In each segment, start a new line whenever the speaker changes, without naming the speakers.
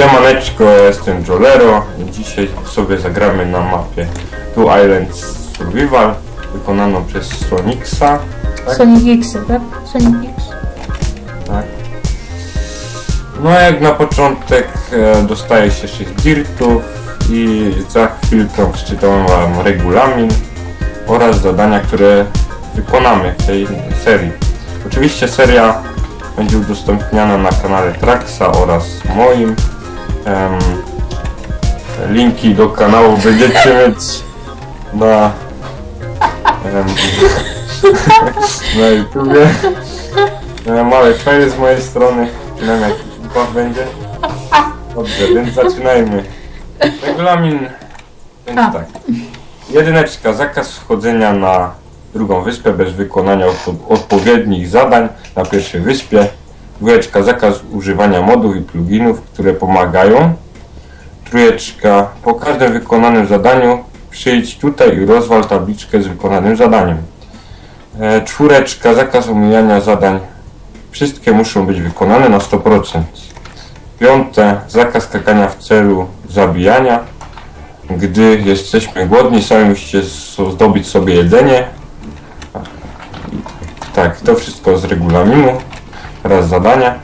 Siemaneczko, ja jestem Jolero i dzisiaj sobie zagramy na mapie Two Islands Survival wykonaną przez Sonixa, tak?
Sonic X, tak? Sonic X.
tak. No jak na początek e, dostaje się 6 dirtów i za chwilkę wczytam wam regulamin oraz zadania, które wykonamy w tej serii. Oczywiście seria będzie udostępniana na kanale Traxa oraz moim. Em, linki do kanału będziecie mieć na em, na YouTubie. E, Małe fail z mojej strony, przynajmniej jakiś buff będzie. Dobrze, więc zaczynajmy. Regulamin więc
A.
tak. Jedyneczka, zakaz wchodzenia na drugą wyspę bez wykonania odpo- odpowiednich zadań na pierwszej wyspie. Dwójeczka, zakaz używania modów i pluginów, które pomagają. Trójeczka, po każdym wykonanym zadaniu przyjdź tutaj i rozwal tabliczkę z wykonanym zadaniem. E, czwóreczka, zakaz omijania zadań. Wszystkie muszą być wykonane na 100%. Piąte, zakaz skakania w celu zabijania. Gdy jesteśmy głodni, sami musicie zdobyć sobie jedzenie. Tak, to wszystko z regulaminu. Teraz zadania.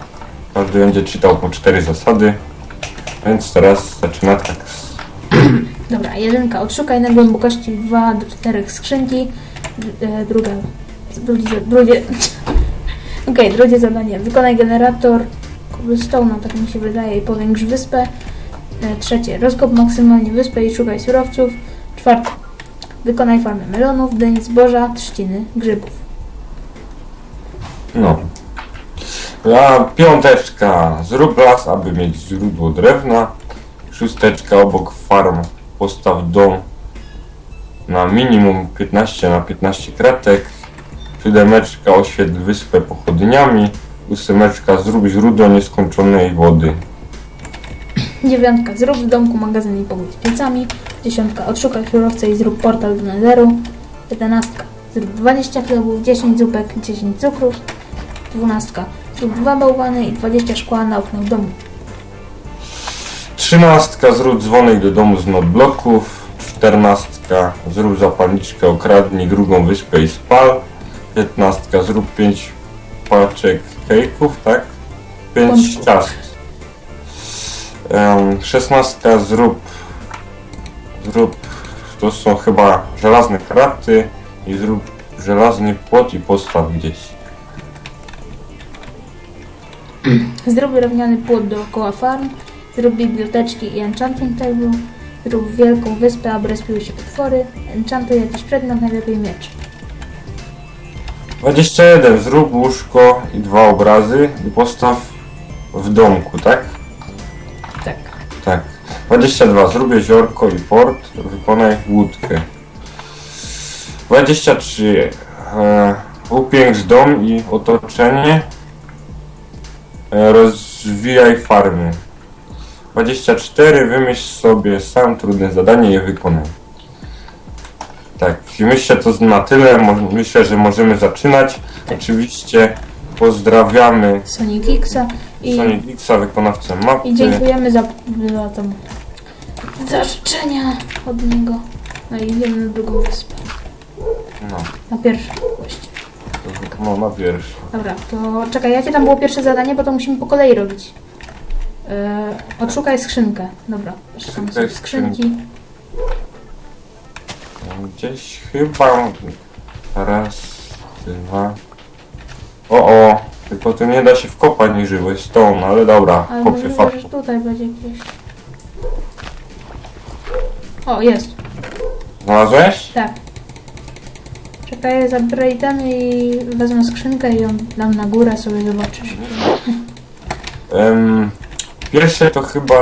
Każdy będzie czytał po cztery zasady. Więc teraz zaczyna tak.
Dobra, jedynka. Odszukaj na głębokości 2 do 4 skrzynki. E, druga. Drugie. drugie Okej, drugie zadanie. Wykonaj generator cobblestone'a, tak mi się wydaje, i powiększ wyspę. E, trzecie. Rozkop maksymalnie wyspę i szukaj surowców. Czwarte. Wykonaj farmę melonów, dyń, zboża, trzciny, grzybów.
No. A piąteczka. Zrób las, aby mieć źródło drewna. Szósteczka. Obok farm postaw dom na minimum 15 na 15 kratek. Siódemeczka. Oświetl wyspę pochodniami. Ósemeczka. Zrób źródło nieskończonej wody.
Dziewiątka. Zrób w domku magazyn i pogódź piecami. Dziesiątka. Odszukaj surowce i zrób portal do netheru. Jedenastka. Zrób 20 chlebów, 10 zupek, 10 cukrów. Dwunastka. Zrób dwa bałwany i 20 szkła na oknach domu.
Trzynastka. Zrób dzwonek do domu z notebloków. Czternastka. Zrób zapalniczkę, okradnij drugą wyspę i spal. Piętnastka. Zrób pięć paczek kejków, tak? Pięć
Pączków.
ciast. Em, Szesnastka. Zrób zrób to są chyba żelazne kraty i zrób żelazny płot i postaw gdzieś.
Zrób drewniany płot dookoła farm. Zrób biblioteczki i enchanting table. Zrób wielką wyspę, aby respiły się potwory. Enchantuj jakiś przedmiot, najlepiej miecz.
21. Zrób łóżko i dwa obrazy i postaw w domku, tak?
Tak.
Tak. 22. Zrób jeziorko i port. Wykonaj łódkę. 23. E, upiększ dom i otoczenie. Rozwijaj farmy. 24. Wymyśl sobie sam trudne zadanie i je wykonaj. Tak, myślę to na tyle. Mo- Myślę, że możemy zaczynać. Oczywiście pozdrawiamy
Sonic Xa i,
Sonic Xa, wykonawcę mapy.
i dziękujemy za, za tą za życzenia od niego. No i idziemy na drugą wyspę.
No,
Na pierwszą właściwie.
No na pierwszy.
Dobra, to czekaj, jakie tam było pierwsze zadanie, bo to musimy po kolei robić. Yy, odszukaj skrzynkę. Dobra, szukam sobie skrzynki.
Gdzieś chyba raz, dwa. O, o, tylko tu nie da się wkopać niżej, stone, ale dobra,
Ale
kopię
może
faktu.
tutaj będzie jakieś... O, jest.
Znalazłeś?
Tak. Czekaj, zabiorę itemy i wezmę skrzynkę i ją dam na górę, sobie zobaczysz.
Em, pierwsze to chyba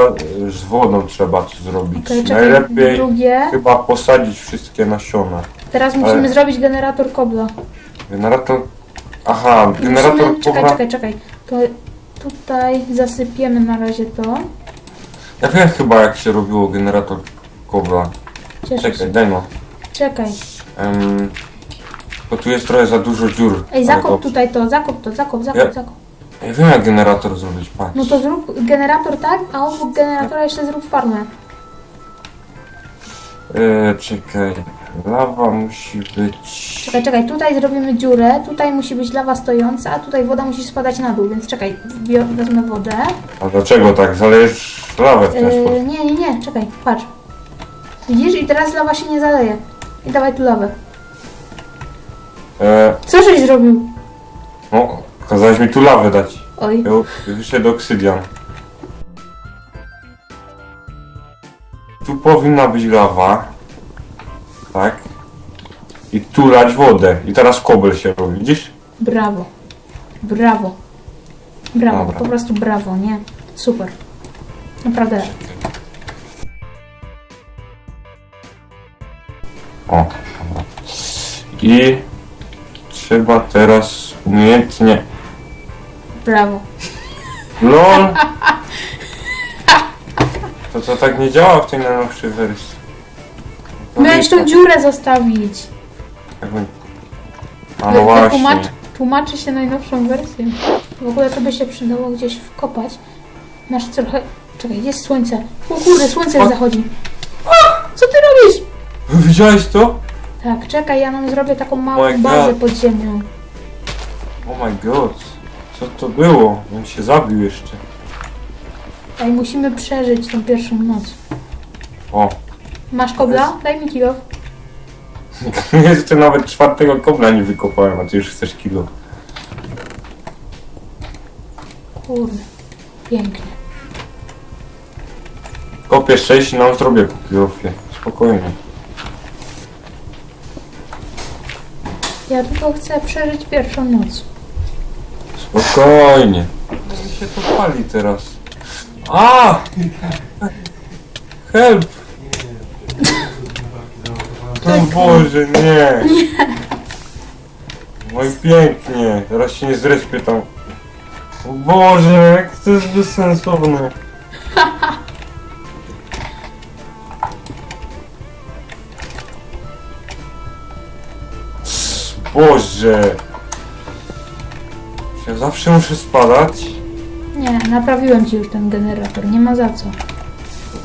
y, z wodą trzeba to zrobić.
Okej, czekaj,
Najlepiej
drugie.
chyba posadzić wszystkie nasiona.
Teraz musimy
Ale-
zrobić generator kobla.
Generator... Aha, generator
Musimy... Czekaj, czekaj, czekaj. To tutaj zasypiemy na razie to.
Ja wiem chyba jak się robiło generator kobra.
Cieszę
Czekaj,
się.
daj no.
Czekaj.
Em, bo tu jest trochę za dużo dziur.
Ej, zakop tutaj to, zakop to, zakop, zakop,
Ja-
zakop.
Ja wiem jak generator zrobić, patrz.
No to zrób generator tak, a obok generatora jeszcze zrób farmę.
E, czekaj. Lawa musi być...
Czekaj, czekaj, tutaj zrobimy dziurę, tutaj musi być lawa stojąca, a tutaj woda musi spadać na dół, więc czekaj, wio- wezmę wodę.
A dlaczego tak? Zalejesz lawę w ten
Yy,
sposób.
nie, nie, nie, czekaj, patrz. Widzisz? I teraz lawa się nie zaleje. I dawaj tu lawę.
E,
Co żeś zrobił?
no, kazałeś mi tu lawę dać.
Oj,
Ja wyszedł obsydian. Tu powinna być lawa. Tak. I tu lać wodę. I teraz kobel się robi, widzisz?
brawo. Brawo. Brawo,
Dobra.
po prostu brawo, nie? Super. Naprawdę.
O, dobra. I trzeba teraz umiejętnie.
Brawo.
LOL! To co tak nie działa w tej najnowszej wersji? To
Miałeś tą
tak-
dziurę zostawić.
jakby- A no
Tłumacz,
właśnie.
tłumaczy się najnowszą wersję. W ogóle to by się przydało gdzieś wkopać. Masz trochę... Czekaj, jest słońce. O kurde, słońce
O.
zachodzi. Co ty robisz?
Widziałeś to?
Tak, czekaj, ja nam zrobię taką małą
my
bazę
God.
pod ziemią.
Oh my god. Co to było? On się zabił jeszcze.
Ej, musimy przeżyć tą pierwszą noc.
O.
Masz kobla? Daj mi kilo.
Jeszcze nawet czwartego kobla nie wykopałem, a ty już chcesz kilo.
Kurde. Pięknie.
Kopię 6 i nam zrobię po kilofie. Spokojnie.
Ja tylko chcę przeżyć pierwszą noc.
Spokojnie. No mi się to pali teraz. A! Help! O Boże, nie! Oj pięknie, teraz się nie zrespię tam. O Boże, jak to jest bezsensowne. Boże! Ja zawsze muszę spadać.
Nie, naprawiłem ci już ten generator, nie ma za co.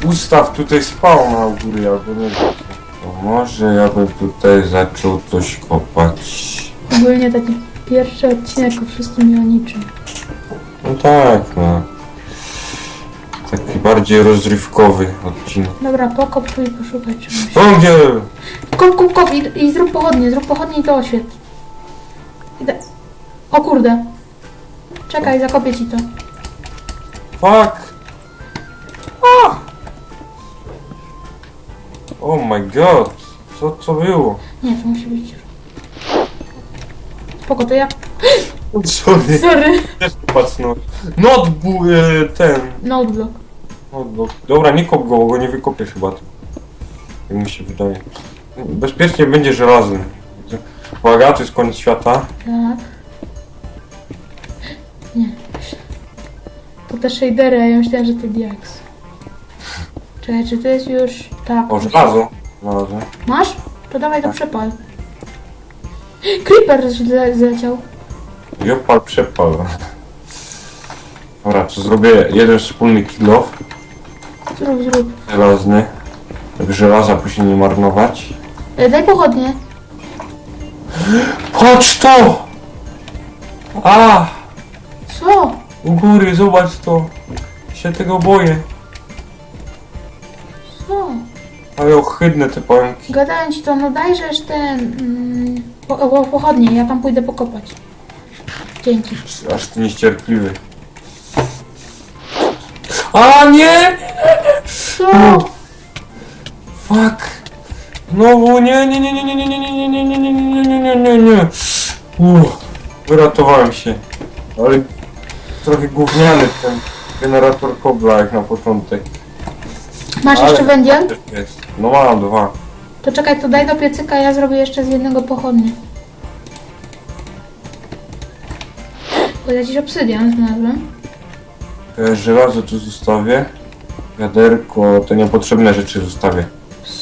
Ustaw tutaj spał na góry, albo nie wiem. To może ja bym tutaj zaczął coś kopać.
Ogólnie taki pierwszy odcinek o wszystkim i o niczym.
No tak, no. Taki bardziej rozrywkowy odcinek.
Dobra, pokop tu i poszukaj czegoś.
Wągiel!
Kop, kop, kop i, i zrób pochodnie, zrób pochodnie i to oświetl. Idę. O kurde. Czekaj, zakopię ci to.
Fuck! Ah! Oh my god! Co to było?
Nie, to musi być. Spoko, to ja...
Sorry,
Sorry.
też patrznął. Notebook, e, ten.
Noteblock.
Notebook. Dobra, nie kop go, bo go nie wykopiesz chyba. Jak mi się wydaje. Bezpiecznie będzie żelazny. Uwaga, to jest koniec świata.
Tak. Nie. To te shadery, a ja myślałem, że to diaks. Czekaj, czy to jest już... Tak.
O, żelazo. Znalazłem.
Masz? To dawaj to przepal. Creeper zle- zleciał.
I opal przepal. Dobra, to zrobię jeden wspólny kilof
Zrób, zrób.
żelazny. Żeby żelaza później nie marnować.
E, daj pochodnie.
Chodź to! A!
Co?
U góry, zobacz to. Się tego boję.
Co?
Ale ohydne te pająki.
Gadałem ci to, no dajżesz ten... Mm, po, po, pochodnie, ja tam pójdę pokopać. Dzięki.
Aż ty niecierpliwy. A nie!
Co?
Fuck! Znowu nie, nie, nie, nie, nie, nie, nie, nie, nie, nie, nie, nie, nie, nie, nie, nie. Uff, wyratowałem się. Ale trochę gówniany ten generator kobla jak na początek.
Masz
Ale
jeszcze węgiel?
też jest. No mam dwa.
To czekaj, to daj do piecyka, ja zrobię jeszcze z jednego pochodnie. Bo jakiś obsydian znalazłem.
E, Żelazo tu zostawię. Wiaderko, te niepotrzebne rzeczy zostawię.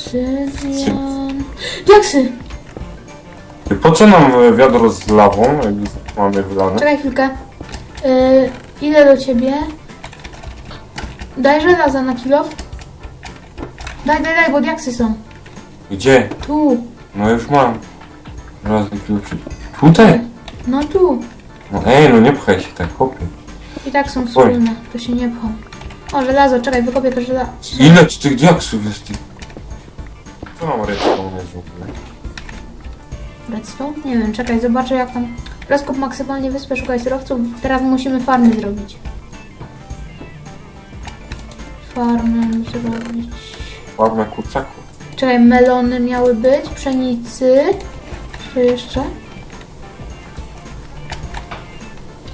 Obsydian... Diaksy!
Po co nam wiadro z lawą, jak mamy wylane?
Czekaj chwilkę. Yy, idę do ciebie. Daj żelaza na kilof. Daj, daj, daj, bo diaksy są.
Gdzie?
Tu.
No już mam. Razem kluczy. Tutaj?
No tu.
No ej, no nie pchaj się tak, chłopie.
I tak są wspólne. To się nie pchą. O, żelazo, czekaj, wykopię to żelazo.
Ile ci tych diaksów jest ty? Co mam redstone w ogóle?
Redstone? Nie wiem, czekaj, zobaczę jak tam... Rozkop maksymalnie wyspę, szukaj surowców. Teraz musimy farmy zrobić. Farmę zrobić...
Farmę kurczaków.
Czekaj, melony miały być, pszenicy. Co jeszcze?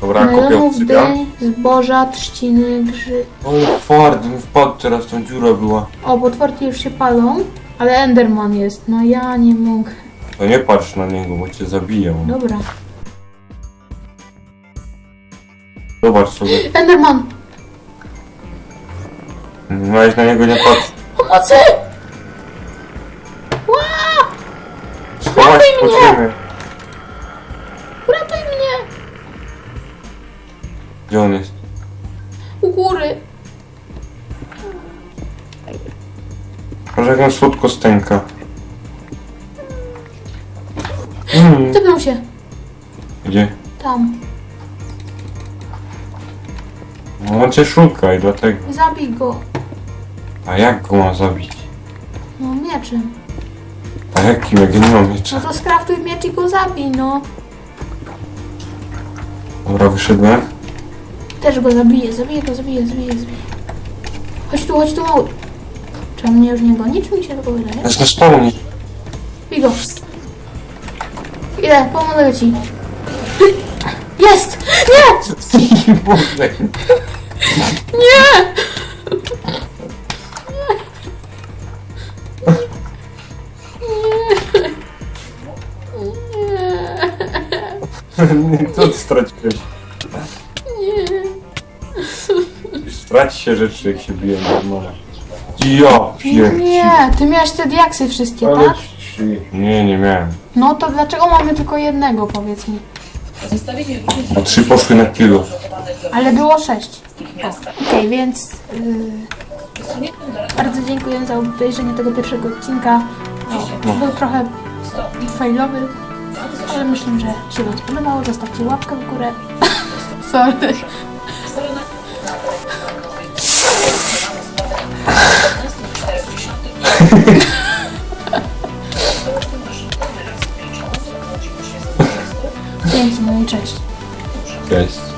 Dobra,
Melonów,
obsydian.
dyń, zboża, trzciny, grzy...
O, mi wpadł teraz, tą dziura była.
O, potworki już się palą, ale Enderman jest. No ja nie mogę.
To nie patrz na niego, bo cię zabiję.
Dobra.
Zobacz sobie.
Enderman!
Miałeś na niego nie patrz.
Pomocy! Ła!
Schować po
mnie!
ziemię.
Uratuj mnie!
Gdzie on jest?
U góry.
Może jak on słodko stęka. Mm.
Się.
Gdzie?
Tam.
No on cię szuka i dlatego.
Zabij go.
A jak go ma zabić?
No mieczem.
A jakim, jak ja nie mam
No
miecza?
to skraftuj miecz i go zabij, no.
Dobra, wyszedłem.
Też go zabiję, zabiję go, zabiję, zabiję, zabiję. Chodź tu, chodź tu, mały. Czy on mnie już nie goni, czy mi się tylko wydaje?
Jest na spawnie.
Bij go. Idę, pomogę ci. Jest! Nie!
Boże.
Nie! Nie!
Co ty straciłeś?
Nie!
Straci się rzeczy, jak się bije normalnie. Ja pierdolę.
Nie! Ty miałeś te diaksy wszystkie,
Ale
tak?
ci- Nie, nie miałem.
No to dlaczego mamy tylko jednego, powiedz mi?
Różnych
A trzy poszły na kilo.
Ale było sześć.
miastach.
Okej, więc
do
bardzo dziękuję za obejrzenie tego pierwszego odcinka. No, był trochę failowy, ale myślę, że się Wam spodobało. Zostawcie łapkę w górę. Sorry. Dzięki, no i cześć.
Cześć.